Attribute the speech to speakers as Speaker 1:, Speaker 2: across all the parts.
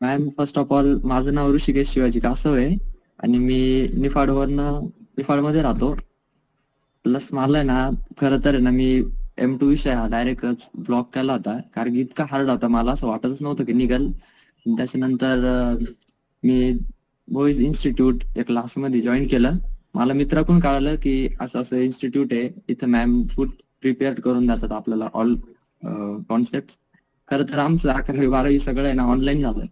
Speaker 1: Ma'am first of all माझं नाव ऋषिकेश शिवाजी कासव आहे. आणि मी निफाडवरनं निफाडमध्ये राहतो. प्लस मला ना खरं तर आहे ना मी एम टू विषय हा डायरेक्टच ब्लॉक केला होता. कारण की इतका हार्ड होता मला असं वाटतच नव्हतं की निघल. त्याच्यानंतर मी बॉईज इन्स्टिट्यूट या क्लासमध्ये जॉईन केलं. मला मित्राकडून कळालं की असं असं इन्स्टिट्यूट आहे. इथं मॅम फूड प्रिपेअर करून देतात आपल्याला ऑल कॉन्सेप्ट खरं तर आमचं अकरावी बारावी सगळं आहे ना ऑनलाईन झालं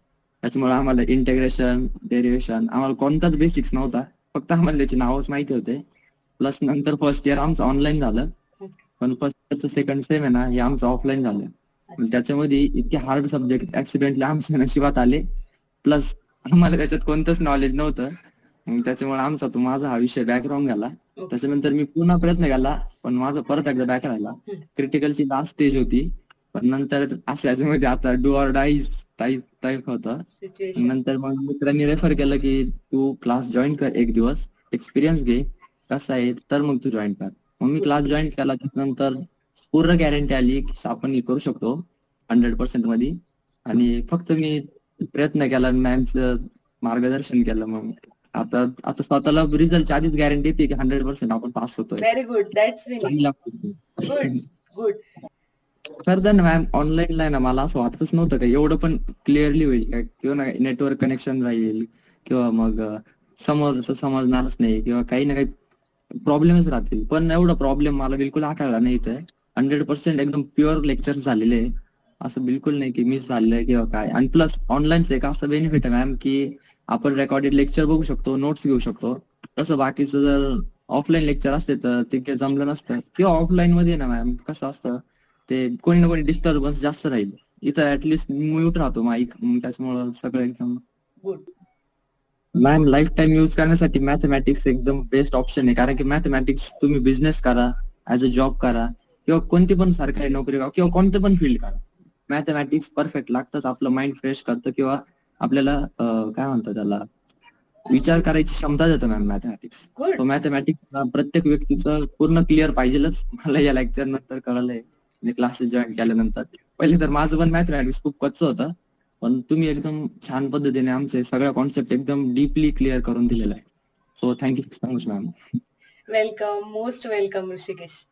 Speaker 1: त्याच्यामुळे आम्हाला इंटिग्रेशन डेरिव्हेशन आम्हाला कोणताच बेसिक्स नव्हता. फक्त आम्हाला त्याची नावच माहिती होते. प्लस नंतर फर्स्ट इयर आमचं ऑनलाईन झालं. पण फर्स्ट इयरचं सेकंड सेम आहे ना हे आमचं ऑफलाईन झालं. त्याच्यामध्ये इतके हार्ड सब्जेक्ट ऍक्सिडेंटली आमच्या नशिबात आले. प्लस आम्हाला त्याच्यात कोणतंच नॉलेज नव्हतं. त्याच्यामुळे आमचा तो माझा हा विषय बॅकग्राऊंड झाला. त्याच्यानंतर मी पुन्हा प्रयत्न केला पण माझा परत एकदा बॅक राहिला. क्रिटिकलची लास्ट स्टेज होती. पण नंतर असं याच्यामध्ये आता do or dies type type होतं. नंतर मग मित्रांनी रेफर केलं की तू क्लास जॉईन कर एक दिवस एक्सपिरियन्स घे कसा आहे तर मग तू जॉईन कर. मग मी क्लास जॉईन केला त्याच्यानंतर पूर्ण गॅरंटी आली की आपण हे करू शकतो हंड्रेड पर्सेंटमध्ये आणि फक्त मी प्रयत्न केला मॅमचं मार्गदर्शन केलं मग. आता आता स्वतःला रिझल्टच्या आधीच गॅरंटी येते की हंड्रेड पर्सेंट आपण पास होतोय.
Speaker 2: व्हेरी गुड दॅट्स
Speaker 1: चांगल्या
Speaker 2: गुड खरं
Speaker 1: ना मॅम ऑनलाईन ला ना मला असं वाटतच नव्हतं का? एवढं पण क्लिअरली होईल का? किंवा ना नेटवर्क कनेक्शन राहील किंवा मग समोरच समजणारच नाही किंवा काही ना काही प्रॉब्लेमच राहतील. पण एवढा प्रॉब्लेम मला बिलकुल आठवला नाही इथं. हंड्रेड पर्सेंट एकदम प्युअर लेक्चर झालेले आहे. असं बिलकुल नाही की मिस झालेलं किंवा काय. आणि प्लस ऑनलाईनच एक असं बेनिफिट आहे मॅम की आपण रेकॉर्डेड लेक्चर बघू शकतो नोट्स घेऊ शकतो. तसं बाकीचं जर ऑफलाईन लेक्चर असते तर ते काही जमलं नसतं. किंवा ऑफलाईन मध्ये ना मॅम कसं असतं ते कोणी ना कोणी डिस्टर्बन्स जास्त राहील. इथं ऍटलिस्ट म्यूट राहतो माईक त्याच्यामुळं सगळं एकदम मॅम लाईफ टाइम युज करण्यासाठी मॅथमॅटिक्स एकदम बेस्ट ऑप्शन आहे. कारण की मॅथमॅटिक्स तुम्ही बिझनेस करा ऍज अ जॉब करा किंवा कोणती पण सरकारी नोकरी करा किंवा कोणतं पण फील्ड करा. मॅथमॅटिक्स परफेक्ट लागतंच आपलं माइंड फ्रेश करतं किंवा आपल्याला काय म्हणतात त्याला विचार करायची क्षमता देतं मॅम मॅथमॅटिक्स सो मॅथमॅटिक्स प्रत्येक व्यक्तीचं पूर्ण क्लिअर पाहिजेलच. मला या लेक्चर नंतर कळलंय. म्हणजे क्लासेस जॉईन केल्यानंतर. पहिले तर माझं पण मॅथमॅटिक्स खूप कच्च होतं. पण तुम्ही एकदम छान पद्धतीने आमचे सगळ्या कॉन्सेप्ट एकदम डीपली क्लिअर करून दिलेला आहे. So thank you so much ma'am
Speaker 2: welcome most welcome Rishikesh